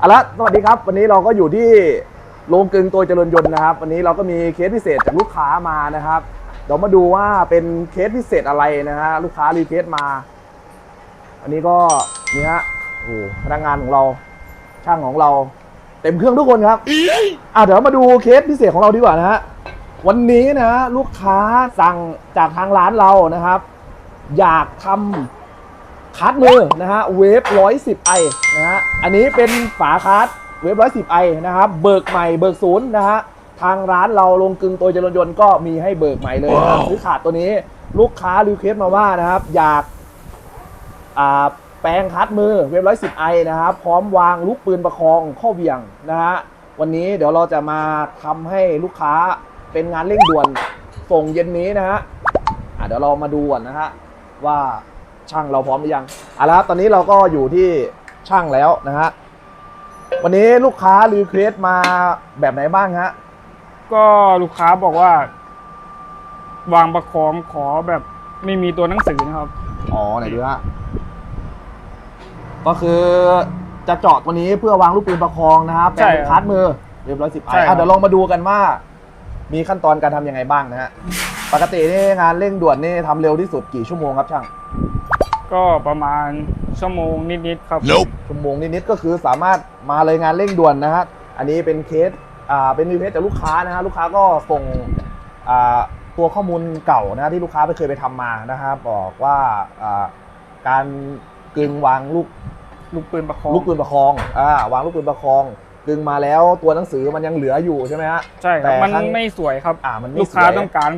เอาละสวัสดีครับ วันนี้เราก็อยู่ที่โรงกลึงตัวเจริญยนต์นะครับ วันนี้เราก็มีเคสพิเศษจากลูกค้ามานะครับเดี๋ยวมาดูว่าเป็นเคสพิเศษอะไรนะฮะลูกค้ารีเควสต์มา อันนี้ก็นี่ฮะโอ้โหพนักงานของเราช่างของเรา เต็มเครื่องทุกคนครับอะเดี๋ยวมาดูเคสพิเศษของเราดีกว่านะฮะวันนี้นะฮะลูกค้าสั่งจากทางร้านเรานะครับ อยากทำ คัดมือนะฮะเวฟร้อยสิบไอนะฮะอันนี้เป็นฝาคัดเวฟร้อยสิบไอนะครับเบิกใหม่เบิกศูนย์นะฮะทางร้านเราลงกลึงตัวเจริญยนต์ก็มีให้เบิกใหม่เลยนะครับซื้อขาดตัวนี้ลูกค้ารีเควสต์มาว่านะครับอยากอ่าแปลงคัดมือเว็บร้อยสิบไอนะครับพร้อมวางลูกปืนประคองข้อเหวี่ยงนะฮะวันนี้เดี๋ยวเราจะมาทำให้ลูกค้าเป็นงานเร่งด่วนส่งเย็นนี้นะฮะอะเดี๋ยวเรามาดูก่อนนะฮะว่า ช่างเราพร้อมหรือยังเอาละครับตอนนี้เราก็อยู่ที่ช่างแล้วนะฮะวันนี้ลูกค้ารีเควสต์มาแบบไหนบ้างฮะก็ลูกค้าบอกว่า วางประคองขอแบบไม่มีตัวหนังสือนะครับ อ๋อไหนดูฮะก็คือจะเจาะตัวนี้เพื่อวางลูกปืนประคองนะครับแปลงเป็นใช่ครับคัดมือเรียบร้อยสิบไอใช่ครับเดี๋ยวลองมาดูกันว่า มีขั้นตอนการทำยังไงบ้างนะฮะปกตินี่งานเร่งด่วนนี่ทำเร็วที่สุดกี่ชั่วโมงครับช่าง ก็ประมาณชั่วโมงนิดๆครับชั่วโมงนิดๆก็คือสามารถมาเลยงานเร่งด่วนนะฮะอันนี้เป็นเคสอ่าเป็นรีเควสจากลูกค้านะฮะลูกค้าก็ส่งอ่าตัวข้อมูลเก่านะฮะที่ลูกค้าไปเคยไปทำมานะครับบอกว่าอ่าการกึงวางลูกลูกปืนประคองลูกปืนประคองอ่าวางลูกปืนประคองดึงมาแล้วตัวหนังสือมันยังเหลืออยู่ใช่ไหมฮะใช่ครับแต่มันครั้งไม่สวยครับอ่ามันไม่ลูกค้าสวยต้องการ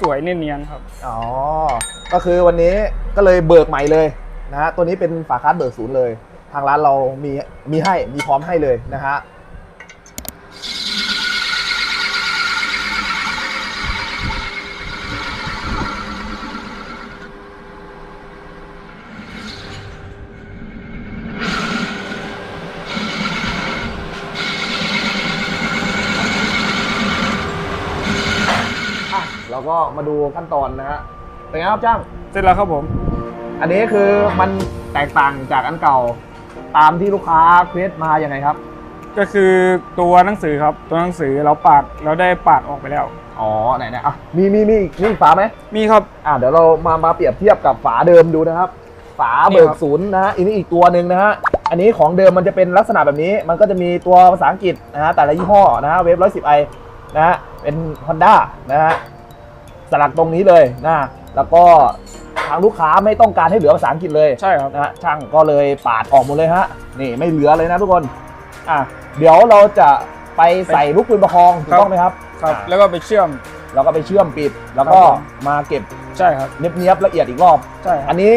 สวยๆเนียนๆครับ อ๋อ ก็คือวันนี้ก็เลยเบิกใหม่เลยนะฮะ ตัวนี้เป็นฝาคัดเบิกศูนย์เลย ทางร้านเรามีมีให้ มีพร้อมให้เลยนะฮะ อะเราก็มาดูขั้นตอนนะฮะเป็นไงครับจ้างเสร็จแล้วครับผม อันนี้คือมันแตกต่างจากอันเก่า ตามที่ลูกค้าเควสมาอย่างไงครับ ก็คือตัวหนังสือครับ ตัวหนังสือเราปาดเราได้ปาดออกไปแล้ว อ๋อไหนๆอะมีมีมีอีกมีอีกฝาไหมมีครับ อะเดี๋ยวเรามามาเปรียบเทียบกับฝาเดิมดูนะครับ ฝาเบินี่กครับศูนย์นะฮะอันนี้อีกตัวหนึ่งนะฮะอันนี้ของเดิมมันจะเป็นลักษณะแบบนี้ มันก็จะมีตัวภาษาอังกฤษนะฮะแต่ละยี่ห้อนะฮะเวฟร้อยสิบไอนะฮะเป็น Honda นะฮะ สลักตรงนี้เลยนะแล้วก็ทางลูกค้าไม่ต้องการให้เหลือภาษาอังกฤษเลยใช่ครับนะฮะช่างก็เลยปาดออกหมดเลยฮะนี่ไม่เหลือเลยนะทุกคนอะเดี๋ยวเราจะไปใส่ลูกปืนประคองถูกครับต้องไหมครับครับอะแล้วก็ไปเชื่อมเราก็ไปเชื่อมปิด แล้วก็ครับผม มาเก็บใช่ครับ เนียบๆละเอียดอีกรอบ ใช่ครัอับนนี้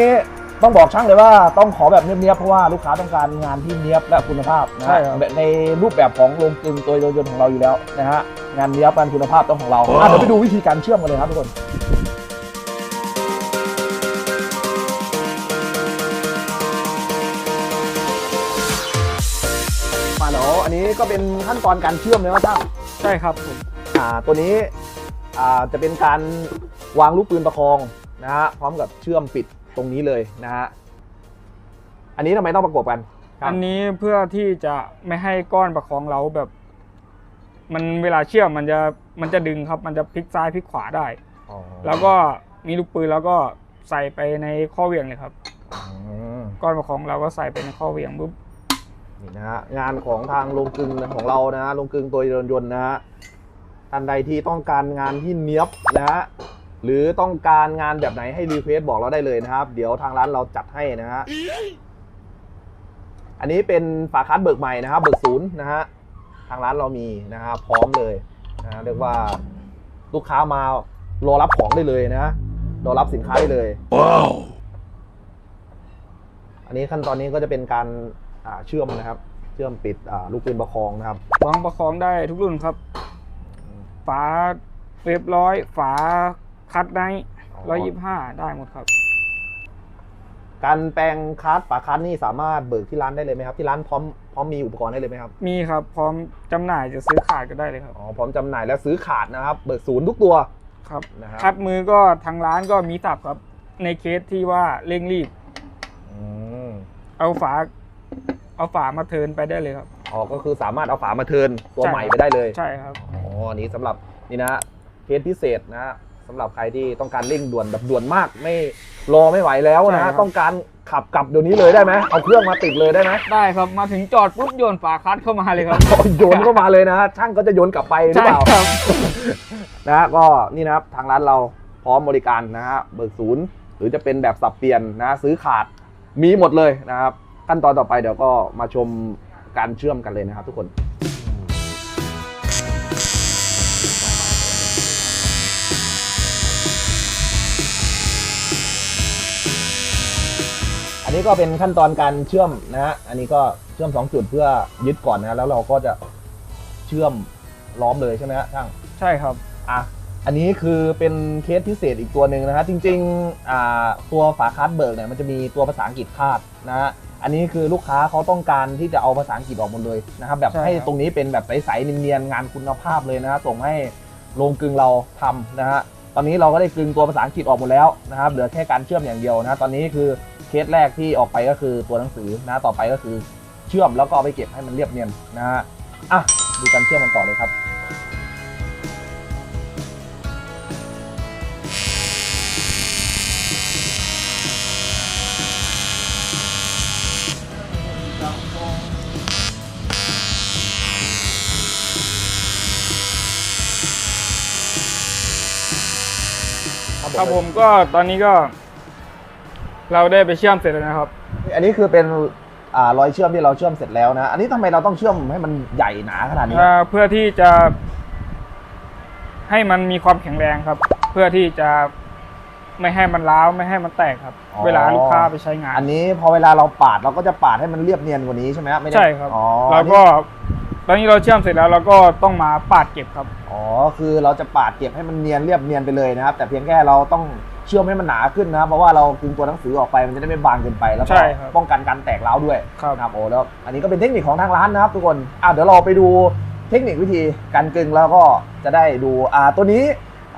ต้องบอกช่างเลยว่าต้องขอแบบเนียบๆเพราะว่าลูกค้าต้องการงานที่เนียบและคุณภาพนะใช่ฮะครับแบบในรูปแบบของโรงกลึงตัวยนต์ของเราอยู่แล้วนะฮะงานเนียบงานคุณภาพต้องของเราอะเดี๋ยวไปดูวิธีการเชื่อมกันเลยครับทุกคน มาแล้วอันนี้ก็เป็นขั้นตอนการเชื่อมเลยนะช่าง ใช่ครับผม อ่าตัวนี้อ่าจะเป็นการวางลูกปืนประคอง นะฮะพร้อมกับเชื่อมปิดตรงนี้เลยนะฮะอันนี้ทำไมต้องประกบกัน ครับ อันนี้เพื่อที่จะไม่ให้ก้อนประคองเราแบบ มันเวลาเชื่อมมันจะมันจะดึงครับ มันจะพลิกซ้ายพลิกขวาได้อ๋อแล้วก็มีลูกปืนแล้วก็ใส่ไปในข้อเหวี่ยงเลยครับ อืมก้อนประคองเราก็ใส่ไปในข้อเหวี่ยงปุ๊บนี่นะฮะงานของทางโรงกลึงของเรานะฮะโรงกลึงตัวยนต์นะฮะท่านใดที่ต้องการงานที่เนี้ยบนะฮะ หรือต้องการงานแบบไหนให้รีเควสบอกเราได้เลยนะครับ เดี๋ยวทางร้านเราจัดให้นะฮะอันนี้เป็นฝาคัสเบิกใหม่นะครับ เบิกศูนย์นะฮะทางร้านเรามีนะฮะพร้อมเลยนะฮะเรียกว่าลูกค้ามารอรับของได้เลยนะรอรับสินค้าได้เลยอันนี้ขั้นตอนนี้ก็จะเป็นการอ่าเชื่อมนะครับ เชื่อมปิดอ่าลูกปืนประคองนะครับวางประคองได้ทุกรุ่นครับ ฝาเว็บร้อย ฝา คัดไนร้อยยี่ห้าได้หมดครับ การแปลงคัสฝาคัสนี่สามารถเบิกที่ร้านได้เลยไหมครับที่ร้านพร้อมพร้อมมีอุปกรณ์ได้เลยไหมครับมีครับ พร้อมจำหน่ายจะซื้อขาดก็ได้เลยครับอ๋อพร้อมจำหน่ายและซื้อขาดนะครับ เบิกศูนย์ทุกตัวครับนะครับคัดมือก็ทางร้านก็มีสับครับ ในเคสที่ว่าเร่งรีบอืมเอาฝา เอาฝามาเทิร์นไปได้เลยครับ อ๋อก็คือสามารถเอาฝามาเทิร์นตัวใช่ใหม่ไปได้เลยใช่ครับอ๋ออันนี้สำหรับนี่นะเคสพิเศษนะ สำหรับใครที่ต้องการเร่งด่วนแบบด่วนมากไม่รอไม่ไหวแล้วใช่นะครัฮะบ ต้องการขับกลับเดี๋ยวนี้เลยได้ไหมเอาเครื่องมาติดเลยได้ไหมได้ครับมาถึงจอดปุ๊บโยนฝาคลัตช์เข้ามาเลยครับ โยนเข้ามาเลยนะฮะช่างก็จะโยนกลับไปหรือใช่เปล่า ครับ นะฮะก็นี่นะครับทางร้านเราพร้อมบริการนะฮะเบิกศูนย์หรือจะเป็นแบบสับเปลี่ยนนะซื้อขาดมีหมดเลยนะครับ ขั้นตอนต่อไปเดี๋ยวก็มาชมการเชื่อมกันเลยนะครับทุกคน นนี้ก็เป็นขั้นตอนการเชื่อมนะฮะอันนี้ก็เชื่อม 2 จุดเพื่อยึดก่อนนะแล้วเราก็จะเชื่อมล้อมเลยใช่ไหมฮะช่างใช่ครับ อะอันนี้คือเป็นเคสพิเศษอีกตัวหนึ่งนะฮะจริงๆอ่าตัวฝาคัสเบิร์กเนี่ยมันจะมีตัวภาษาอังกฤษคาดนะฮะอันนี้คือลูกค้าเขาต้องการที่จะเอาภาษาอังกฤษออกหมดเลยนะครับแบบใช่ครับให้ตรงนี้เป็นแบบใสๆเนียนๆงานคุณภาพเลยนะฮะส่งให้โรงกลึงเราทำนะฮะ ตอนนี้เราก็ได้กลึงตัวภาษาอังกฤษออกหมดแล้วนะครับ เหลือแค่การเชื่อมอย่างเดียวนะตอนนี้คือเคสแรกที่ออกไปก็คือตัวหนังสือนะต่อไปก็คือเชื่อมแล้วก็เอาไปเก็บให้มันเรียบเนียนนะฮะอะดูการเชื่อมมันต่อเลยครับ ครับผมก็ตอนนี้ก็ เราได้ไปเชื่อมเสร็จแล้วนะครับ อันนี้คือเป็นอ่ารอยเชื่อมที่เราเชื่อมเสร็จแล้วนะ อันนี้ทำไมเราต้องเชื่อมให้มันใหญ่หนาขนาดนี้เอ่อเพื่อที่จะ ให้มันมีความแข็งแรงครับ เพื่อที่จะไม่ให้มันร้าวไม่ให้มันแตกครับเวลาลูกค้าไปใช้งานอันนี้พอเวลาเราปาดเราก็จะปาดให้มันเรียบเนียนกว่านี้ใช่ไหมไม่ได้ใช่ครับอ๋อแล้วก็ ตอนนี้เราเชื่อมเสร็จแล้วเราก็ต้องมาปาดเก็บครับ อ๋อ คือเราจะปาดเก็บให้มันเนียนเรียบเนียนไปเลยนะครับ แต่เพียงแค่เราต้องเชื่อมให้มันหนาขึ้นนะครับ เพราะว่าเรากึงตัวหนังสือออกไปมันจะได้ไม่บางเกินไป แล้วก็ใช่ครับป้องกันการแตกร้าวด้วยครับ นะครับโอ้แล้ว อันนี้ก็เป็นเทคนิคของทางร้านนะครับ ทุกคนอะเดี๋ยวเราไปดูเทคนิควิธีการกึงแล้วก็จะได้ดูอ่าตัวนี้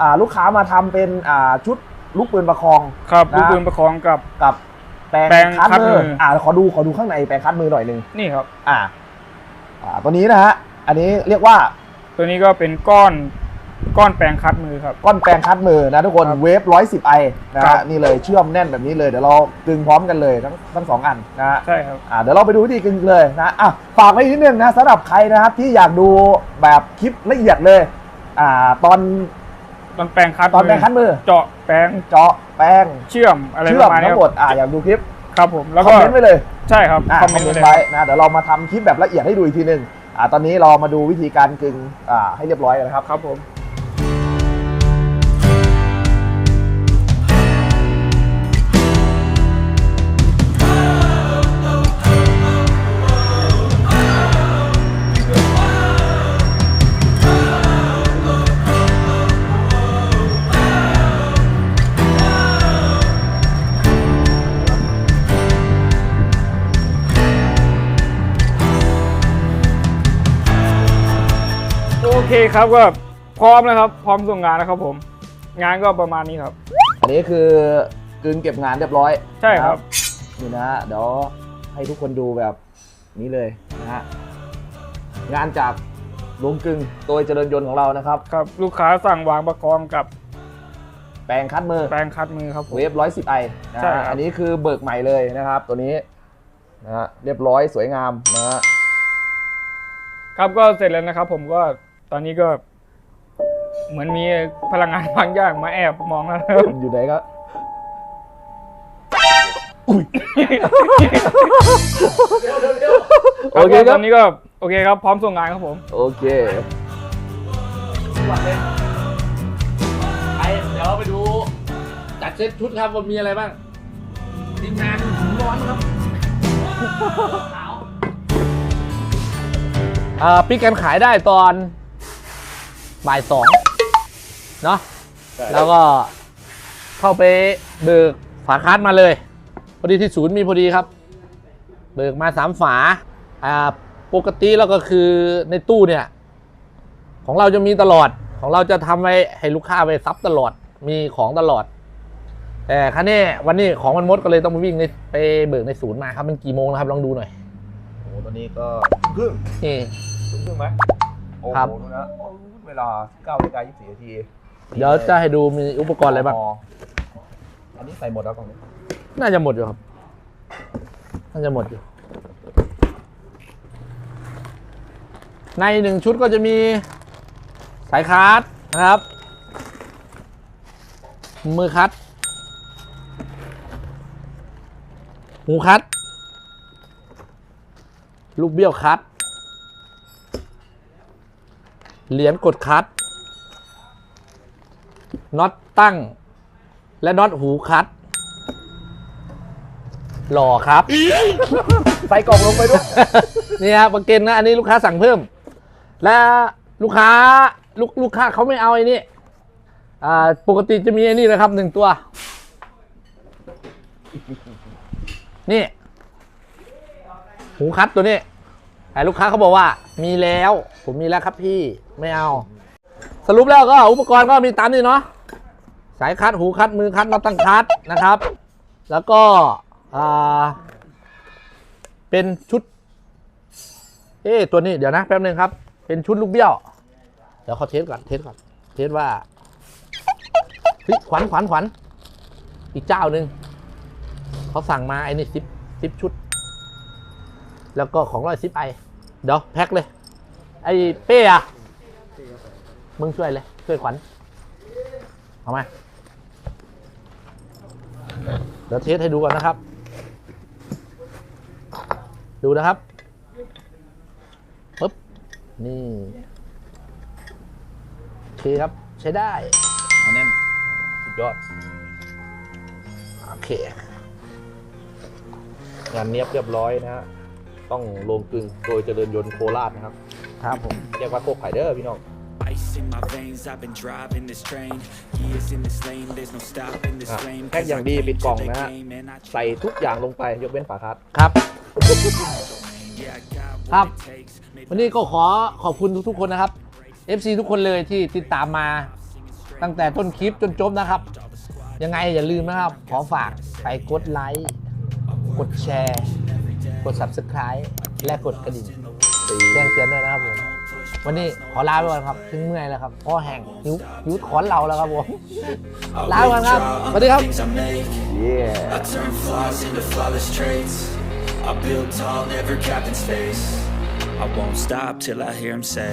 อ่าลูกค้ามาทำเป็นอ่าชุดลูกปืนประคอง ครับนะ ลูกปืนประคองกับ กับแปรงแปรงคัดคัดมืมือออ่ อ่าขอดูขอดูข้างในแปรงคัดมือหน่อยหนึง นี่ครับ อ่า อ่าตัวนี้นะฮะอันนี้เรียกว่าตัวนี้ก็เป็นก้อนก้อนแปรงคัดมือครับ ก้อนแปรงคัดมือนะทุกคนครับเวฟร้อยสิบไอนะครัฮะบ นี่เลยเชื่อมแน่นแบบนี้เลยเดี๋ยวเรากึงพร้อมกันเลยทั้งทั้งสองอันนะฮะ ใช่ครับ อ่าเดี๋ยวเราไปดูวิธีกึงเลยนะอะฝากไว้นิดนึงนะสำหรับใครนะครับที่อยากดูแบบคลิปละเอียดเลย อ่า ตอนตอนแปรงคัดตอนแปรงคัดมือ เจาะแปรงเจาะแปรงเชื่อมอะไรเชื่ปอมระมาณนี้ทั้คงหมรับดอ่าอยากดูคลิป ครับผมแล้วคอก็มเมนต์ไว้เลยใช่ครับอ่าคคออมมเมนเมต์นไว้ต์เลยไว้นะเดี๋ยวเรามาทำคลิปแบบละเอียดให้ดูอีกทีหนึ่งอ่าตอนนี้เรามาดูวิธีการกึงอ่าให้เรียบร้อยกันนะครับ ครับผม โอเคครับก็พร้อมแล้วครับ พร้อมส่งงานแล้วครับผม งานก็ประมาณนี้ครับ อันนี้คือกึงเก็บงานเรียบร้อยใช่ครับนะนี่นะฮะเดี๋ยวให้ทุกคนดูแบบนี้เลยนะฮะงานจากโรงกึงโดยเจริญยนต์ของเรานะครับ ครับ ลูกค้าสั่งวางประคองกับแปรงคัดมือแปรงคัดมือครับผม เวฟร้อยสิบไอนะใช่ฮะครับ อันนี้คือเบิกใหม่เลยนะครับ ตัวนี้นะฮะเรียบร้อยสวยงามนะฮะ ครับก็เสร็จแล้วนะครับ ผมก็ ตอนนี้ก็ เหมือนมีพลังงานบางอย่างมาแอบมองแล้วนะครับอยู่ไหนก็โอเคคตรัอบนนี้ก็โอเคครับพร้อมส่งงานครับผม โอเคไปเดี๋ยวไปดูจัดเซตชุดครับว่ามีอะไรบ้างทีมงานถึงร้อนครับอ่าปิกกันขายได้ตอน บ่ายสองเนาะแล้วก็เข้าไปเบิกฝาคัสมาเลย พอดีที่ศูนย์มีพอดีครับ เบิกมาสามฝาอ่าปกติแล้วก็คือในตู้เนี่ย ของเราจะมีตลอดของเราจะทำไว้ให้ลูกค้าไปซับตลอดมีของตลอด แต่ครั้นี้วันนี้ของมันหมดก็เลยต้องไปวิ่งในไปเบิกในศูนย์มาครับมันกี่โมงแล้วครับลองดูหน่อยโอ้ตัวนี้ก็ครึ่งนี่ครึ่งไหมโอ้ครับโหดูนะ เวลา9นาฬิกา24นาทีเดี๋ยวจะให้ดูมีอุปกรณ์อะไรบ้าง อันนี้ใส่หมดแล้วกล่องนี้ น่าจะหมดอยู่ครับ น่าจะหมดอยู่ ในหนึ่งชุดก็จะมีสายคาร์ดนะครับ มือคัด หูคัด ลูกเบี้ยวคัด เหรียญกดคัดน็อตตั้ง และน็อตหูคัดหล่อครับ ใส่กล่องลงไปด้วย นี่ครับประเกนนะ อันนี้ลูกค้าสั่งเพิ่ม และลูกค้าลูกลูกค้าเขาไม่เอาไอ้นี่อ่าปกติจะมีไอ้นี่นะครับหนึ่งตัว นี่ หูคัดตัวนี้ แต่ลูกค้าเขาบอกว่ามีแล้ว ผมมีแล้วครับพี่ไม่เอา สรุปแล้วก็อุปกรณ์ก็มีตามนี้เนาะสายคัดหูคัดมือคัดน็อตตั้งคัดนะครับ แล้วก็เป็นชุด เอ๊ตัวนี้เดี๋ยวนะแป๊บนึงครับ เป็นชุดลูกเบี้ยว เดี๋ยวเขาเทสก่อนเทสก่อนเทสว่าขวัญขวัญขวัญอีกเจ้าหนึ่งเขาสั่งมาไอ้นี่ซิปซิปชุด แล้วก็ของร้อยซิปไอเดี๋ยวแพ็คเลย ไอ้เป้อะมึงช่วยเลย ช่วยขวัญเอามาเดี๋ยวเทสให้ดูก่อนนะครับ ดูนะครับปึ๊บนี่โอเคครับใช้ได้อันนั้นสุดยอด โอเค งานเนียบเรียบร้อยนะฮะ ต้องลงกลึงโดยเจริญยนต์โคราชนะครับ ครับผมเรียกว่าโคกไข่เด้อพี่น้อง Ice in my veins, I've been driving this train. Years in this lane, there's no stopping this อะ flame. แพ็กอย่างดี Cause I ปิด came กล่อง to the นะฮะ game and I ใส่ทุกอย่างลงไปยกเว้นฝาคัด ครับ Yeah, I got what ครับ it takes. Made วันนี้ก็ขอขอบคุณทุกๆคนนะครับ FC ทุกคนเลยที่ติดตามมาตั้งแต่ต้นคลิปจนจบนะครับ ยังไงอย่าลืมนะครับ ขอฝากไปกดไลค์ กดแชร์ กด Subscribe และกดกระดิ่งแจ้งเตือนด้วยนะครับผมวันนี้ขอลาไปก่อนครับถึงเมื่อยแล้วครับเพ่อแห้งหิวหิวถอนเราแล้วครับผมลาไปก่อนครับสวัสดีครับ things I make. เย้ I turn flaws into flawless traits. I build tall, never capped in space. I won't stop till I hear him say.